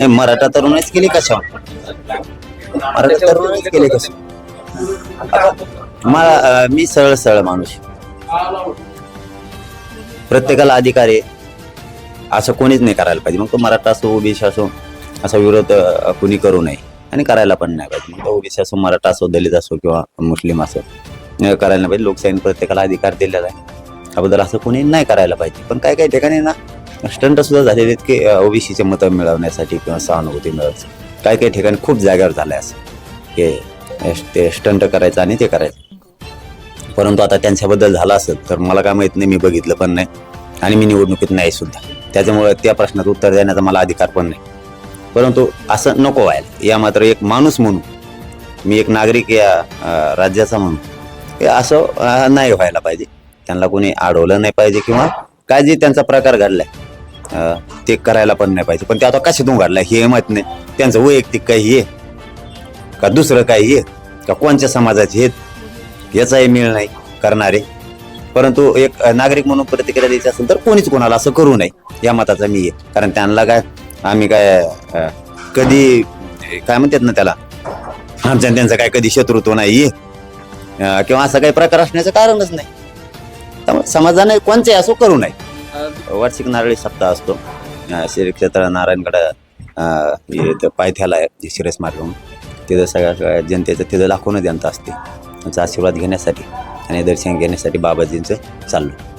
नाही मराठा तरुणच केली कशा मराठा तरुणच केली कशा मला मी सरळ सरळ माणूस प्रत्येकाला अधिकार आहे. असं कोणीच नाही करायला पाहिजे. मग तो मराठा असो ओबीसी असो असा विरोध कोणी करू नये. आणि करायला पण नाही पाहिजे. मग तो ओबीसी असो मराठा असो दलित असो किंवा मुस्लिम असो करायला नाही पाहिजे. लोकशाहीने प्रत्येकाला अधिकार दिलेला आहे. त्याबद्दल असं कोणी नाही करायला पाहिजे. पण काही काही ठिकाणी ना स्टंट सुद्धा झालेले आहेत की ओबीसीचे मतं मिळवण्यासाठी किंवा सहानुभूती मिळवण्यासाठी. काही काही ठिकाणी खूप जागेवर आहे असं की ते स्टंट करायचं आणि ते करायचं. परंतु आता त्यांच्याबद्दल झालं असेल तर मला काय माहीत नाही मी बघितलं पण नाही आणि मी निवडणुकीत नाही सुद्धा. त्याच्यामुळे त्या प्रश्नाचं उत्तर देण्याचा मला अधिकार पण नाही. परंतु असं नको व्हायला. या मात्र एक माणूस म्हणून मी एक नागरिक या राज्याचा म्हणून हे असं नाही व्हायला पाहिजे. त्यांना कोणी अडवलं नाही पाहिजे किंवा काय जे त्यांचा प्रकार घडलाय. अं, ते करायला पण नाही पाहिजे. पण ते आता कशातून घडलाय हे माहीत नाही. त्यांचं वैयक्तिक काही आहे का दुसरं काही आहे का कोणत्या समाजाचे आहेत याचाही मेळ नाही करणारे. परंतु एक नागरिक म्हणून प्रतिक्रिया द्यायची असेल तर कोणीच कोणाला असं करू नये. या मताचा मी आहे कारण त्यांना काय आम्ही काय कधी काय म्हणतात ना त्याला? आमच्या आणि त्यांचं काय कधी शत्रुत्व नाही आहे किंवा असं काही प्रकार असण्याचं कारणच नाही. त्यामुळे समाजाने कोणते असो करू नये. वार्षिक नारळी सप्ताह असतो. श्री क्षेत्र नारायणगड पायथ्याला आहे शिरस मार्ग म्हणून. तिथं सगळ्या सगळ्या जनतेचं तिथं लाखोनं जनता असते. त्यांचा आशीर्वाद घेण्यासाठी आणि दर्शन घेण्यासाठी बाबाजींचं चाललो.